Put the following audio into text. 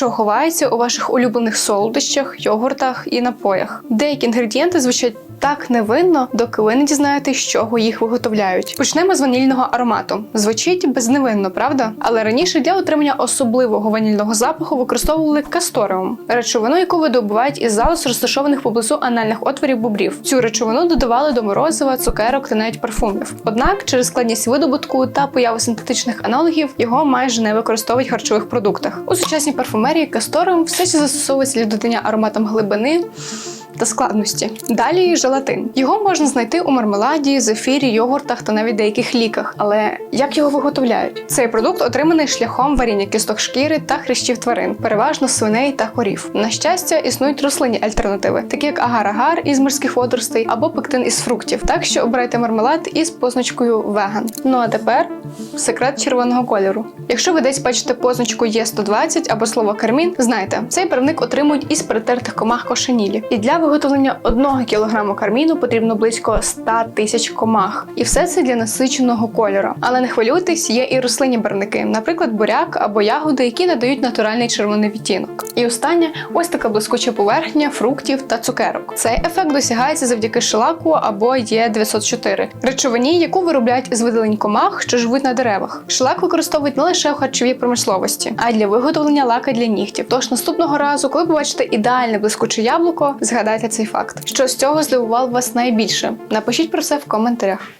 що ховається у ваших улюблених солодощах, йогуртах і напоях. Деякі інгредієнти звучать так невинно, доки ви не дізнаєтесь, з чого їх виготовляють. Почнемо з ванільного аромату. Звучить безневинно, правда? Але раніше для отримання особливого ванільного запаху використовували касториум, речовину, яку видобувають із залоз, розташованих поблизу анальних отворів бобрів. Цю речовину додавали до морозива, цукерок та навіть парфумів. Однак, через складність видобутку та появу синтетичних аналогів його майже не використовують в харчових продуктах. У сучасній парфумерії касториум все ще застосовується для додання ароматам глибини та складності. Далі желатин. Його можна знайти у мармеладі, зефірі, йогуртах та навіть деяких ліках. Але як його виготовляють? Цей продукт отриманий шляхом варіння кісток шкіри та хрящів тварин, переважно свиней та корів. На щастя, існують рослинні альтернативи, такі як агар-агар із морських водоростей або пектин із фруктів. Так що обирайте мармелад із позначкою веган. Ну а тепер секрет червоного кольору. Якщо ви десь бачите позначку Є120 або слово кармін, знайте, цей барвник отримують із перетертих комах кошенілі. І для виготовлення 1 кг карміну потрібно близько 100 тисяч комах. І все це для насиченого кольору. Але не хвилюйтесь, є і рослинні барвники, наприклад, буряк або ягоди, які надають натуральний червоний відтінок. І останнє ось така блискуча поверхня фруктів та цукерок. Цей ефект досягається завдяки шелаку або Є904, речовині, яку виробляють із видалень комах, що живуть на деревах. Шелак використовують не лише в харчовій промисловості, а й для виготовлення лака для нігтів. Тож наступного разу, коли побачите ідеальне блискуче яблуко, згадайте цей факт. Що з цього здивувало вас найбільше? Напишіть про це в коментарях.